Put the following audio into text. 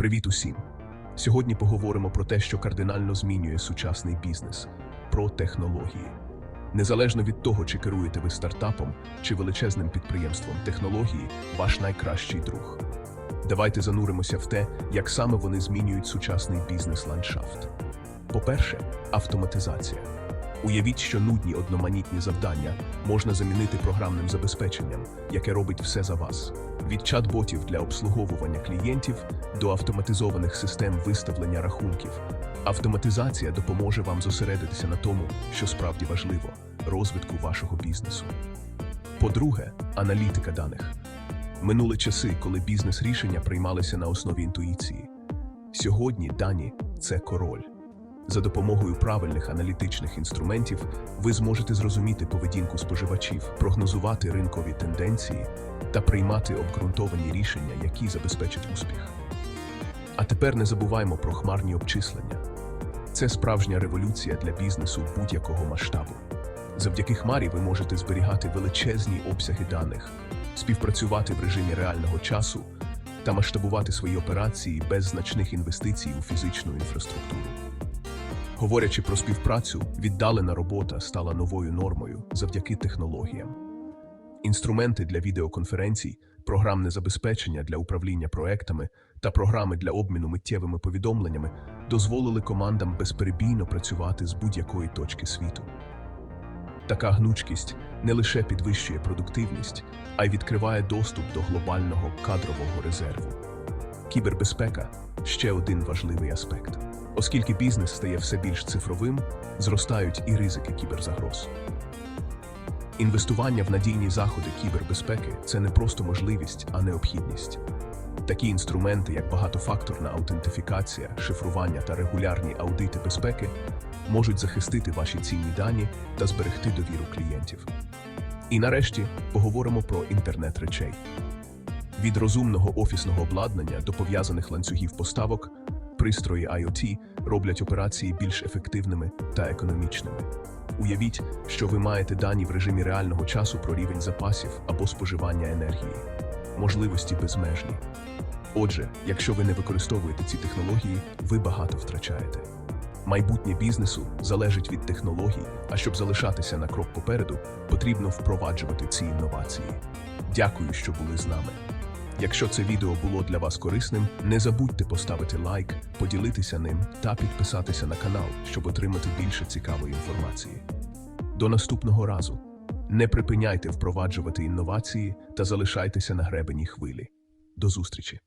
Привіт усім! Сьогодні поговоримо про те, що кардинально змінює сучасний бізнес про технології. Незалежно від того, чи керуєте ви стартапом чи величезним підприємством, технології ваш найкращий друг. Давайте зануримося в те, як саме вони змінюють сучасний бізнес-ландшафт. По-перше, автоматизація. Уявіть, що нудні одноманітні завдання можна замінити програмним забезпеченням, яке робить все за вас. Від чат-ботів для обслуговування клієнтів до автоматизованих систем виставлення рахунків. Автоматизація допоможе вам зосередитися на тому, що справді важливо розвитку вашого бізнесу. По-друге, аналітика даних. Минули часи, коли бізнес-рішення приймалися на основі інтуїції. Сьогодні дані це король. За допомогою правильних аналітичних інструментів ви зможете зрозуміти поведінку споживачів, прогнозувати ринкові тенденції та приймати обґрунтовані рішення, які забезпечать успіх. А тепер не забуваймо про хмарні обчислення. Це справжня революція для бізнесу будь-якого масштабу. Завдяки хмарі ви можете зберігати величезні обсяги даних, співпрацювати в режимі реального часу та масштабувати свої операції без значних інвестицій у фізичну інфраструктуру. Говорячи про співпрацю, віддалена робота стала новою нормою завдяки технологіям. Інструменти для відеоконференцій, програмне забезпечення для управління проектами та програми для обміну миттєвими повідомленнями дозволили командам безперебійно працювати з будь-якої точки світу. Така гнучкість не лише підвищує продуктивність, а й відкриває доступ до глобального кадрового резерву. Кібербезпека ще один важливий аспект. Оскільки бізнес стає все більш цифровим, зростають і ризики кіберзагроз. Інвестування в надійні заходи кібербезпеки це не просто можливість, а необхідність. Такі інструменти, як багатофакторна аутентифікація, шифрування та регулярні аудити безпеки, можуть захистити ваші цінні дані та зберегти довіру клієнтів. І нарешті поговоримо про інтернет речей. Від розумного офісного обладнання до пов'язаних ланцюгів поставок, пристрої IoT роблять операції більш ефективними та економічними. Уявіть, що ви маєте дані в режимі реального часу про рівень запасів або споживання енергії. Можливості безмежні. Отже, якщо ви не використовуєте ці технології, ви багато втрачаєте. Майбутнє бізнесу залежить від технологій, а щоб залишатися на крок попереду, потрібно впроваджувати ці інновації. Дякую, що були з нами. Якщо це відео було для вас корисним, не забудьте поставити лайк, поділитися ним та підписатися на канал, щоб отримати більше цікавої інформації. До наступного разу. Не припиняйте впроваджувати інновації та залишайтеся на гребені хвилі. До зустрічі!